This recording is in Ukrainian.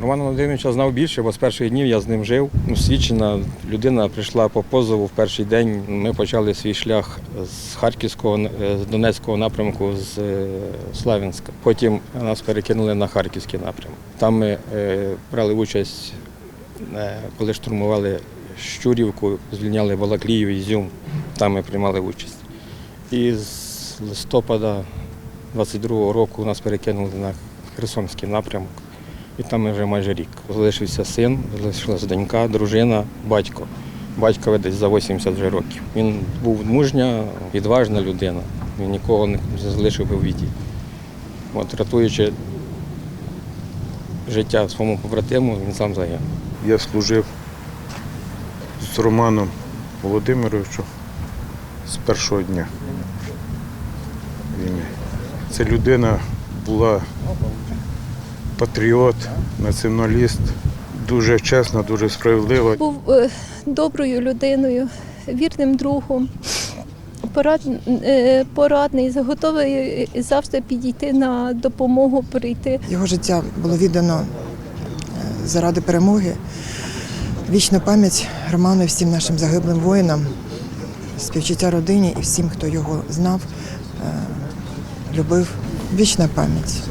Романа Володимировича знав більше, бо з перших днів я з ним жив. Ну, Свідчена людина прийшла по позову в перший день. Ми почали свій шлях з Харківського, е, з Донецького напрямку, з е, Славянська. Потім нас перекинули на Харківський напрямок. Там ми е, брали участь, коли штурмували Щурівку, звільняли Балаклію, Ізюм. Там ми приймали участь. І з листопада 22-го року нас перекинули на Херсонський напрямок. І там вже майже рік. Залишився син, залишилася донька, дружина, батько. Батькові десь за 80 вже років. Він був мужня, відважна людина. Він нікого не залишив би в біді. От, рятуючи життя своєму побратиму, він сам загинув. Я служив з Романом Володимировичем з першого дня війни. Ця людина була патріот, націоналіст, дуже чесна, дуже справедлива. Був е, доброю людиною, вірним другом, порад, е, порадний, готовий завжди підійти на допомогу прийти. Його життя було віддано е, заради перемоги. Вічну пам'ять Роману і всім нашим загиблим воїнам, співчуття родині і всім, хто його знав, е, любив. Вічна пам'ять.